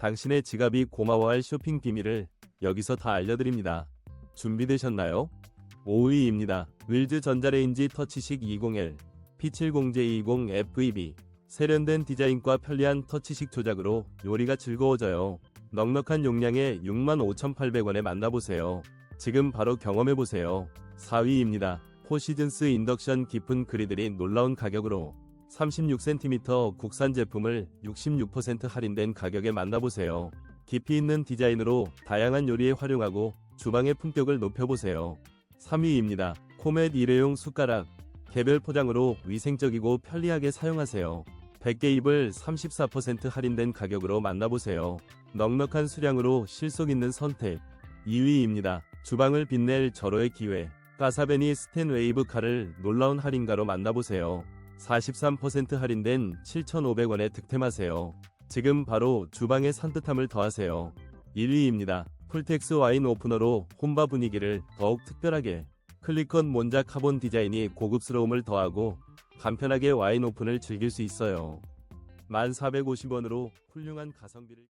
당신의 지갑이 고마워할 쇼핑 비밀을 여기서 다 알려드립니다. 준비되셨나요? 5위입니다. 윌즈 전자레인지 터치식 20L P70J20FEB 세련된 디자인과 편리한 터치식 조작으로 요리가 즐거워져요. 넉넉한 용량에 65,800원에 만나보세요. 지금 바로 경험해보세요. 4위입니다. 포시즌스 인덕션 깊은 그리들이 놀라운 가격으로 36cm 국산 제품을 66% 할인된 가격에 만나보세요. 깊이 있는 디자인으로 다양한 요리에 활용하고 주방의 품격을 높여보세요. 3위입니다. 코멧 일회용 숟가락. 개별 포장으로 위생적이고 편리하게 사용하세요. 100개 입을 34% 할인된 가격으로 만나보세요. 넉넉한 수량으로 실속 있는 선택. 2위입니다. 주방을 빛낼 절호의 기회. 까사베니 스텐 웨이브 칼을 놀라운 할인가로 만나보세요. 43% 할인된 7,500원에 득템하세요. 지금 바로 주방의 산뜻함을 더하세요. 1위입니다. 풀텍스 와인 오프너로 혼바 분위기를 더욱 특별하게 클리컨 몬자 카본 디자인이 고급스러움을 더하고 간편하게 와인 오픈을 즐길 수 있어요. 1,450원으로 훌륭한 가성비를